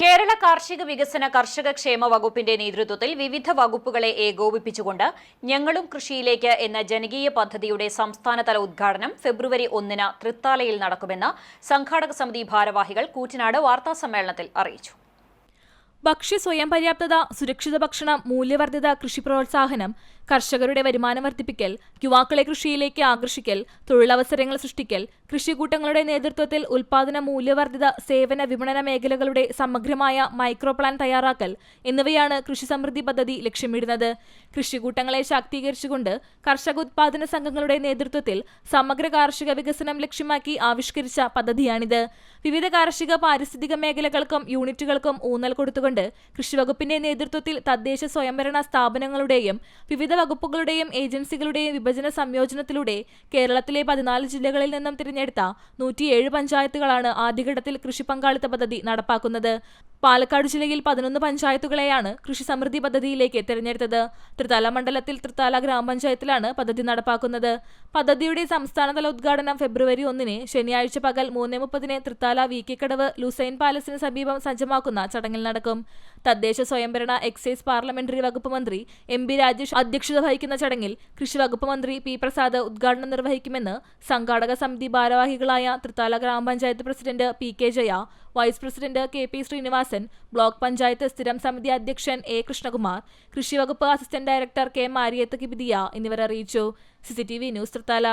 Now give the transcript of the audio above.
കേരള കാർഷിക വികസന കർഷക ക്ഷേമ വകുപ്പിന്റെ നേതൃത്വത്തിൽ വിവിധ വകുപ്പുകളെ ഏകോപിപ്പിച്ചുകൊണ്ട് ഞങ്ങളും കൃഷിയിലേക്ക് എന്ന ജനകീയ പദ്ധതിയുടെ സംസ്ഥാനതല ഉദ്ഘാടനം ഫെബ്രുവരി ഒന്നിന് തൃത്താലയിൽ നടക്കുമെന്ന് സംഘാടക സമിതി ഭാരവാഹികൾ കൂറ്റനാട് വാർത്താസമ്മേളനത്തിൽ അറിയിച്ചു. ഭക്ഷ്യ സ്വയം പര്യാപ്തത സുരക്ഷിത ഭക്ഷണം മൂല്യവർദ്ധിത കൃഷി പ്രോത്സാഹനം കർഷകരുടെ വരുമാനം വർദ്ധിപ്പിക്കൽ യുവാക്കളെ കൃഷിയിലേക്ക് ആകർഷിക്കൽ തൊഴിലവസരങ്ങൾ സൃഷ്ടിക്കൽ കൃഷിക്കൂട്ടങ്ങളുടെ നേതൃത്വത്തിൽ ഉൽപാദന മൂല്യവർദ്ധിത സേവന വിപണന മേഖലകളുടെ സമഗ്രമായ മൈക്രോ പ്ലാൻ തയ്യാറാക്കൽ എന്നിവയാണ് കൃഷി സമൃദ്ധി പദ്ധതി ലക്ഷ്യമിടുന്നത്. കൃഷിക്കൂട്ടങ്ങളെ ശാക്തീകരിച്ചുകൊണ്ട് കർഷക ഉത്പാദന സംഘങ്ങളുടെ നേതൃത്വത്തിൽ സമഗ്ര കാർഷിക വികസനം ലക്ഷ്യമാക്കി ആവിഷ്കരിച്ച പദ്ധതിയാണിത്. വിവിധ കാർഷിക പാരിസ്ഥിതിക മേഖലകൾക്കും യൂണിറ്റുകൾക്കും ഊന്നൽ കൊടുത്തുകൊണ്ട് കൃഷിവകുപ്പിന്റെ നേതൃത്വത്തിൽ തദ്ദേശ സ്വയംഭരണ സ്ഥാപനങ്ങളുടെയും വിവിധ വകുപ്പുകളുടെയും ഏജൻസികളുടെയും വിഭജന സംയോജനത്തിലൂടെ കേരളത്തിലെ പതിനാല് ജില്ലകളിൽ നിന്നും തിരഞ്ഞെടുത്ത നൂറ്റിയേഴ് പഞ്ചായത്തുകളാണ് ആദ്യഘട്ടത്തിൽ കൃഷി പങ്കാളിത്ത പദ്ധതി നടപ്പാക്കുന്നത്. പാലക്കാട് ജില്ലയിൽ പതിനൊന്ന് പഞ്ചായത്തുകളെയാണ് കൃഷി സമൃദ്ധി പദ്ധതിയിലേക്ക് തിരഞ്ഞെടുത്തത്. തൃത്താല മണ്ഡലത്തിൽ തൃത്താല ഗ്രാമപഞ്ചായത്തിലാണ് പദ്ധതി നടപ്പാക്കുന്നത്. പദ്ധതിയുടെ സംസ്ഥാനതല ഉദ്ഘാടനം ഫെബ്രുവരി ഒന്നിന് ശനിയാഴ്ച പകൽ മൂന്ന് മുപ്പതിന് തൃത്താല വി കെ കടവ് ലുസൈൻ പാലസിന് സമീപം സജ്ജമാക്കുന്ന ചടങ്ങിൽ നടക്കും. തദ്ദേശ സ്വയംഭരണ എക്സൈസ് പാർലമെന്ററി വകുപ്പ് മന്ത്രി എം ബി രാജേഷ് അധ്യക്ഷത വഹിക്കുന്ന ചടങ്ങിൽ കൃഷി വകുപ്പ് മന്ത്രി പി പ്രസാദ് ഉദ്ഘാടനം നിർവഹിക്കുമെന്ന് സംഘാടക സമിതി ഭാരവാഹികളായ Thrithala grama panchayat president P K Jaya vice president K P Srinivasan block panchayat സ്ഥിരം സമിതി അധ്യക്ഷൻ എ. കൃഷ്ണകുമാർ കൃഷിവകുപ്പ് assistant director K. Mariyath Kibidiya എന്നിവർ അറിയിച്ചു. CCTV news Thrithala.